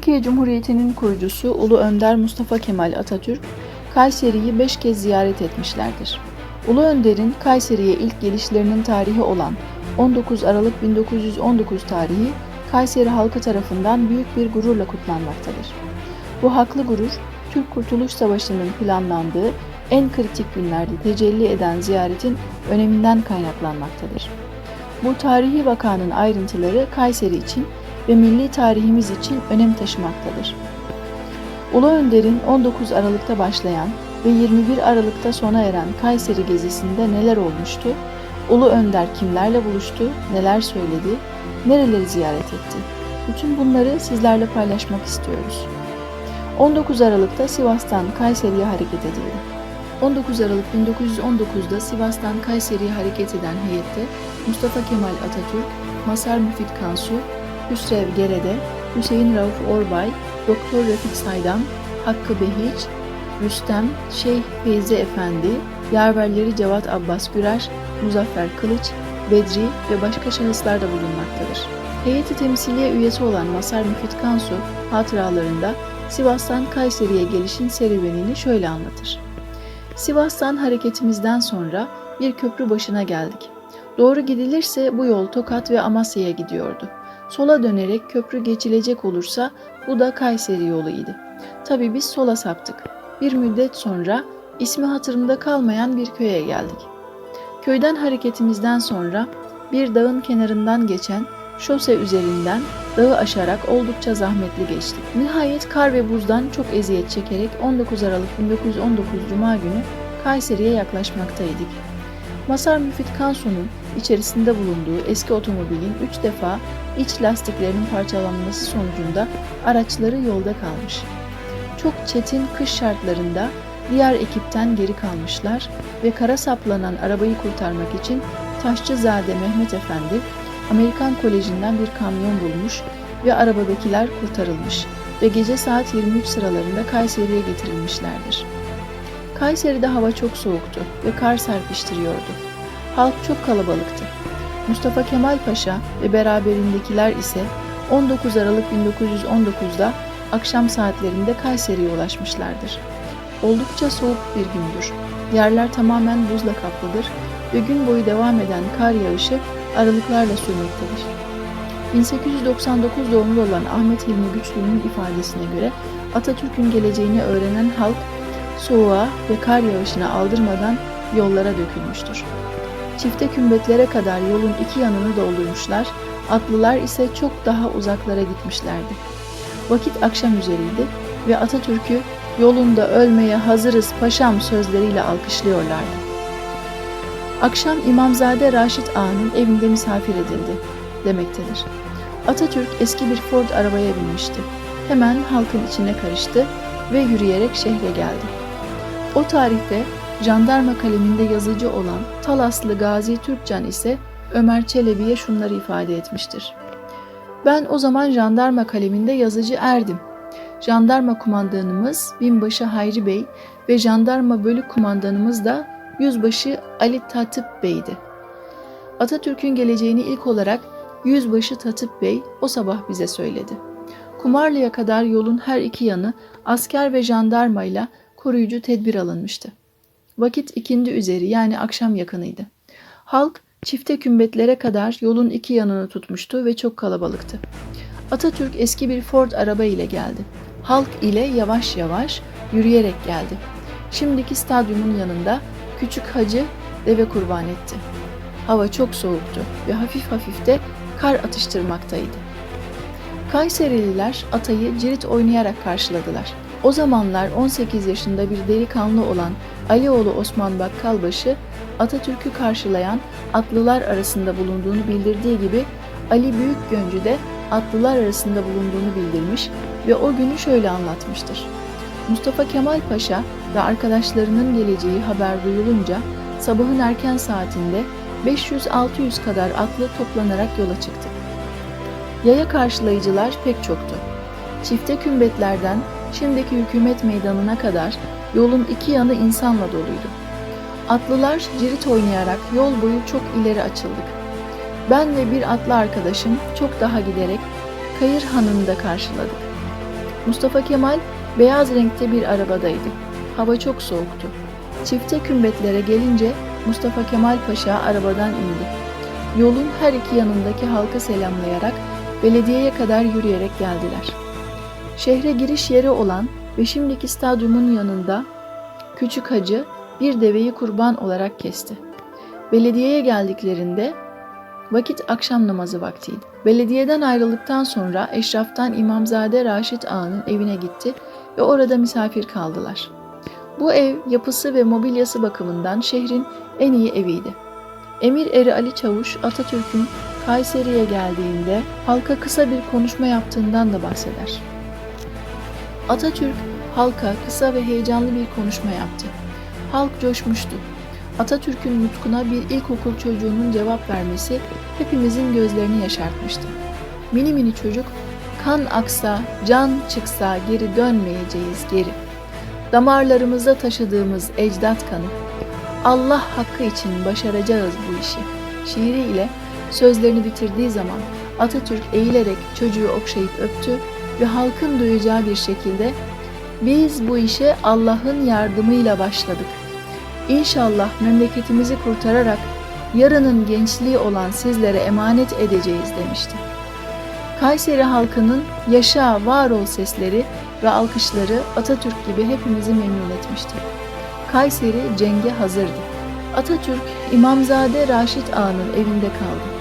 Türkiye Cumhuriyeti'nin kurucusu Ulu Önder Mustafa Kemal Atatürk, Kayseri'yi beş kez ziyaret etmişlerdir. Ulu Önder'in Kayseri'ye ilk gelişlerinin tarihi olan 19 Aralık 1919 tarihi Kayseri halkı tarafından büyük bir gururla kutlanmaktadır. Bu haklı gurur, Türk Kurtuluş Savaşı'nın planlandığı en kritik günlerde tecelli eden ziyaretin öneminden kaynaklanmaktadır. Bu tarihi vakanın ayrıntıları Kayseri için ve milli tarihimiz için önem taşımaktadır. Ulu Önder'in 19 Aralık'ta başlayan ve 21 Aralık'ta sona eren Kayseri gezisinde neler olmuştu? Ulu Önder kimlerle buluştu, neler söyledi, nereleri ziyaret etti? Bütün bunları sizlerle paylaşmak istiyoruz. 19 Aralık'ta Sivas'tan Kayseri'ye hareket edildi. 19 Aralık 1919'da Sivas'tan Kayseri'ye hareket eden heyette Mustafa Kemal Atatürk, Masar Müfit Kansu, Hüsrev Gerede, Hüseyin Rauf Orbay, Doktor Refik Saydam, Hakkı Behiç, Rüstem, Şeyh Feyzi Efendi, yaverleri Cevat Abbas Gürer, Muzaffer Kılıç, Bedri ve başka şahıslar da bulunmaktadır. Heyeti temsiliye üyesi olan Masar Müfit Kansu hatıralarında Sivas'tan Kayseri'ye gelişin serüvenini şöyle anlatır. Sivas'tan hareketimizden sonra bir köprü başına geldik. Doğru gidilirse bu yol Tokat ve Amasya'ya gidiyordu. Sola dönerek köprü geçilecek olursa bu da Kayseri yoluydu. Tabii biz sola saptık. Bir müddet sonra ismi hatırımda kalmayan bir köye geldik. Köyden hareketimizden sonra bir dağın kenarından geçen şose üzerinden dağı aşarak oldukça zahmetli geçtik. Nihayet kar ve buzdan çok eziyet çekerek 19 Aralık 1919 Cuma günü Kayseri'ye yaklaşmaktaydık. Masar Müfit Kansu'nun içerisinde bulunduğu eski otomobilin üç defa iç lastiklerinin parçalanması sonucunda araçları yolda kalmış. Çok çetin kış şartlarında diğer ekipten geri kalmışlar ve kara saplanan arabayı kurtarmak için Taşçızade Mehmet Efendi Amerikan Koleji'nden bir kamyon bulmuş ve arabadakiler kurtarılmış ve gece saat 23 sıralarında Kayseri'ye getirilmişlerdir. Kayseri'de hava çok soğuktu ve kar serpiştiriyordu. Halk çok kalabalıktı. Mustafa Kemal Paşa ve beraberindekiler ise 19 Aralık 1919'da akşam saatlerinde Kayseri'ye ulaşmışlardır. Oldukça soğuk bir gündür. Yerler tamamen buzla kaplıdır ve gün boyu devam eden kar yağışı aralıklarla sürmektedir. 1899 doğumlu olan Ahmet Hilmi Güçlü'nün ifadesine göre Atatürk'ün geleceğini öğrenen halk soğuğa ve kar yağışına aldırmadan yollara dökülmüştür. Çifte kümbetlere kadar yolun iki yanını doldurmuşlar, atlılar ise çok daha uzaklara gitmişlerdi. Vakit akşam üzeriydi ve Atatürk'ü yolunda ölmeye hazırız paşam sözleriyle alkışlıyorlardı. Akşam İmamzade Raşit Ağa'nın evinde misafir edildi demektedir. Atatürk eski bir Ford arabaya binmişti. Hemen halkın içine karıştı ve yürüyerek şehre geldi. O tarihte jandarma kaleminde yazıcı olan Talaslı Gazi Türkcan ise Ömer Çelebi'ye şunları ifade etmiştir. Ben o zaman jandarma kaleminde yazıcı erdim. Jandarma kumandanımız Binbaşı Hayri Bey ve jandarma bölük kumandanımız da Yüzbaşı Ali Tatip Bey'di. Atatürk'ün geleceğini ilk olarak Yüzbaşı Tatip Bey o sabah bize söyledi. Kumarlı'ya kadar yolun her iki yanı asker ve jandarmayla koruyucu tedbir alınmıştı. Vakit ikindi üzeri yani akşam yakınıydı. Halk çifte kümbetlere kadar yolun iki yanını tutmuştu ve çok kalabalıktı. Atatürk eski bir Ford araba ile geldi. Halk ile yavaş yavaş yürüyerek geldi. Şimdiki stadyumun yanında küçük hacı deve kurban etti. Hava çok soğuktu ve hafif hafif de kar atıştırmaktaydı. Kayserililer atayı cirit oynayarak karşıladılar. O zamanlar 18 yaşında bir delikanlı olan Alioğlu Osman Bakkalbaşı Atatürk'ü karşılayan atlılar arasında bulunduğunu bildirdiği gibi Ali Büyükgöncü de atlılar arasında bulunduğunu bildirmiş ve o günü şöyle anlatmıştır. Mustafa Kemal Paşa ve arkadaşlarının geleceği haber duyulunca sabahın erken saatinde 500-600 kadar atlı toplanarak yola çıktı. Yaya karşılayıcılar pek çoktu. Çifte kümbetlerden şimdiki hükümet meydanına kadar yolun iki yanı insanla doluydu. Atlılar cirit oynayarak yol boyu çok ileri açıldık. Ben ve bir atlı arkadaşım çok daha giderek Kayır Hanı'nı da karşıladık. Mustafa Kemal beyaz renkte bir arabadaydı. Hava çok soğuktu. Çifte kümbetlere gelince Mustafa Kemal Paşa arabadan indi. Yolun her iki yanındaki halkı selamlayarak belediyeye kadar yürüyerek geldiler. Şehre giriş yeri olan ve şimdiki stadyumun yanında küçük hacı bir deveyi kurban olarak kesti. Belediyeye geldiklerinde vakit akşam namazı vaktiydi. Belediyeden ayrıldıktan sonra eşraftan İmamzade Raşit Ağa'nın evine gitti ve orada misafir kaldılar. Bu ev yapısı ve mobilyası bakımından şehrin en iyi eviydi. Emir Eri Ali Çavuş Atatürk'ün Kayseri'ye geldiğinde halka kısa bir konuşma yaptığından da bahseder. Atatürk halka kısa ve heyecanlı bir konuşma yaptı. Halk coşmuştu. Atatürk'ün nutkuna bir ilkokul çocuğunun cevap vermesi hepimizin gözlerini yaşartmıştı. Mini mini çocuk, kan aksa, can çıksa geri dönmeyeceğiz geri. Damarlarımızda taşıdığımız ecdat kanı. Allah hakkı için başaracağız bu işi. Şiiriyle sözlerini bitirdiği zaman Atatürk eğilerek çocuğu okşayıp öptü ve halkın duyacağı bir şekilde biz bu işe Allah'ın yardımıyla başladık. İnşallah memleketimizi kurtararak yarının gençliği olan sizlere emanet edeceğiz demişti. Kayseri halkının yaşa var ol sesleri ve alkışları Atatürk gibi hepimizi memnun etmişti. Kayseri cenge hazırdı. Atatürk İmamzade Raşit Ağa'nın evinde kaldı.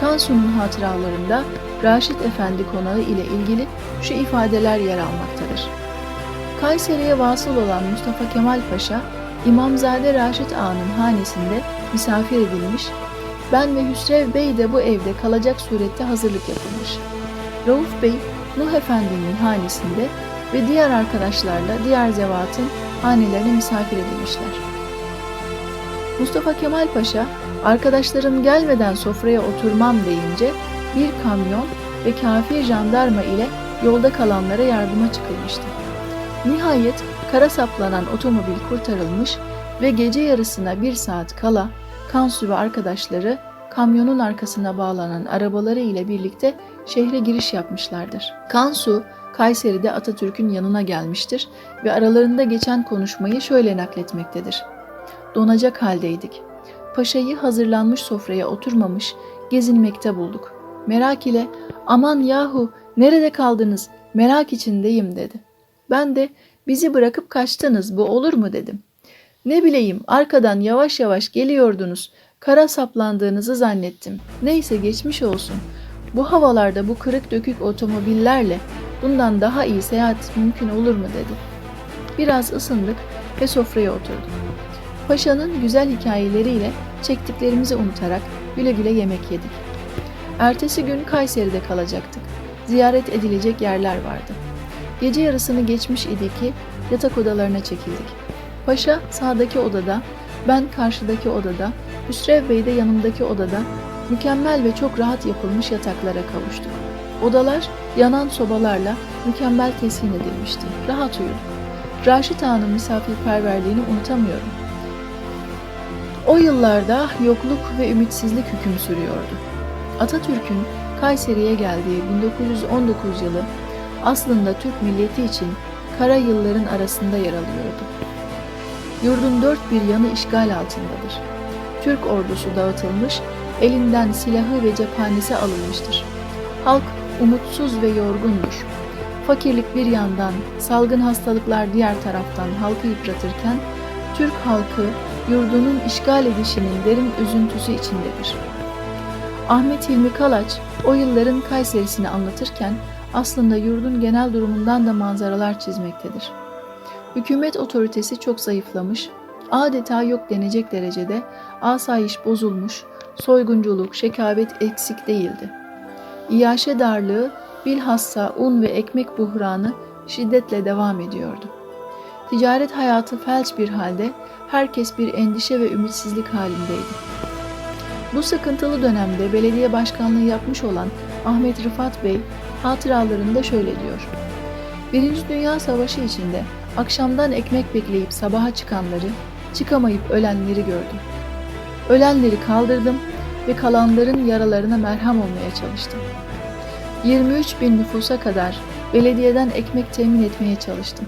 Kansu'nun hatıralarında Raşit Efendi konağı ile ilgili şu ifadeler yer almaktadır. Kayseri'ye vasıl olan Mustafa Kemal Paşa, İmamzade Raşit Ağa'nın hanesinde misafir edilmiş, ben ve Hüsrev Bey de bu evde kalacak surette hazırlık yapılmış. Rauf Bey, Nuh Efendi'nin hanesinde ve diğer arkadaşlarla diğer zevatın hanelerine misafir edilmişler. Mustafa Kemal Paşa, arkadaşlarım gelmeden sofraya oturmam deyince bir kamyon ve kafir jandarma ile yolda kalanlara yardıma çıkılmıştı. Nihayet kara saplanan otomobil kurtarılmış ve gece yarısına bir saat kala Kansu ve arkadaşları kamyonun arkasına bağlanan arabaları ile birlikte şehre giriş yapmışlardır. Kansu, Kayseri'de Atatürk'ün yanına gelmiştir ve aralarında geçen konuşmayı şöyle nakletmektedir. Donacak haldeydik. Paşayı hazırlanmış sofraya oturmamış, gezinmekte bulduk. Merak ile aman yahu nerede kaldınız merak içindeyim dedi. Ben de bizi bırakıp kaçtınız bu olur mu dedim. Ne bileyim arkadan yavaş yavaş geliyordunuz. Kara saplandığınızı zannettim. Neyse geçmiş olsun. Bu havalarda bu kırık dökük otomobillerle bundan daha iyi seyahat mümkün olur mu dedi. Biraz ısındık ve sofraya oturduk. Paşa'nın güzel hikayeleriyle çektiklerimizi unutarak güle güle yemek yedik. Ertesi gün Kayseri'de kalacaktık. Ziyaret edilecek yerler vardı. Gece yarısını geçmiş idi ki yatak odalarına çekildik. Paşa sağdaki odada, ben karşıdaki odada, Hüsrev Bey de yanımdaki odada mükemmel ve çok rahat yapılmış yataklara kavuştuk. Odalar yanan sobalarla mükemmel teskin edilmişti. Rahat uyuduk. Raşit Ağa'nın misafirperverliğini unutamıyorum. O yıllarda yokluk ve ümitsizlik hüküm sürüyordu. Atatürk'ün Kayseri'ye geldiği 1919 yılı aslında Türk milleti için kara yılların arasında yer alıyordu. Yurdun dört bir yanı işgal altındadır. Türk ordusu dağıtılmış, elinden silahı ve cephanesi alınmıştır. Halk umutsuz ve yorgundur. Fakirlik bir yandan, salgın hastalıklar diğer taraftan halkı yıpratırken, Türk halkı yurdunun işgal edişinin derin üzüntüsü içindedir. Ahmet Hilmi Kalaç o yılların Kayseri'sini anlatırken aslında yurdun genel durumundan da manzaralar çizmektedir. Hükümet otoritesi çok zayıflamış, adeta yok denecek derecede asayiş bozulmuş, soygunculuk, şekabet eksik değildi. İyaşe darlığı, bilhassa un ve ekmek buhranı şiddetle devam ediyordu. Ticaret hayatı felç bir halde, herkes bir endişe ve ümitsizlik halindeydi. Bu sıkıntılı dönemde belediye başkanlığı yapmış olan Ahmet Rıfat Bey hatıralarında şöyle diyor. Birinci Dünya Savaşı içinde akşamdan ekmek bekleyip sabaha çıkanları, çıkamayıp ölenleri gördüm. Ölenleri kaldırdım ve kalanların yaralarına merhem olmaya çalıştım. 23 bin nüfusa kadar belediyeden ekmek temin etmeye çalıştım.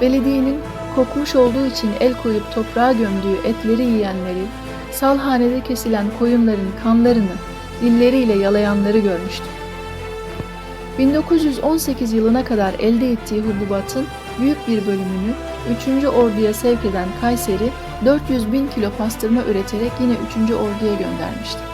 Belediyenin kokmuş olduğu için el koyup toprağa gömdüğü etleri yiyenleri, salhanede kesilen koyunların kanlarını dilleriyle yalayanları görmüştüm. 1918 yılına kadar elde ettiği hububatın büyük bir bölümünü 3. Ordu'ya sevk eden Kayseri, 400 bin kilo pastırma üreterek yine 3. Ordu'ya göndermişti.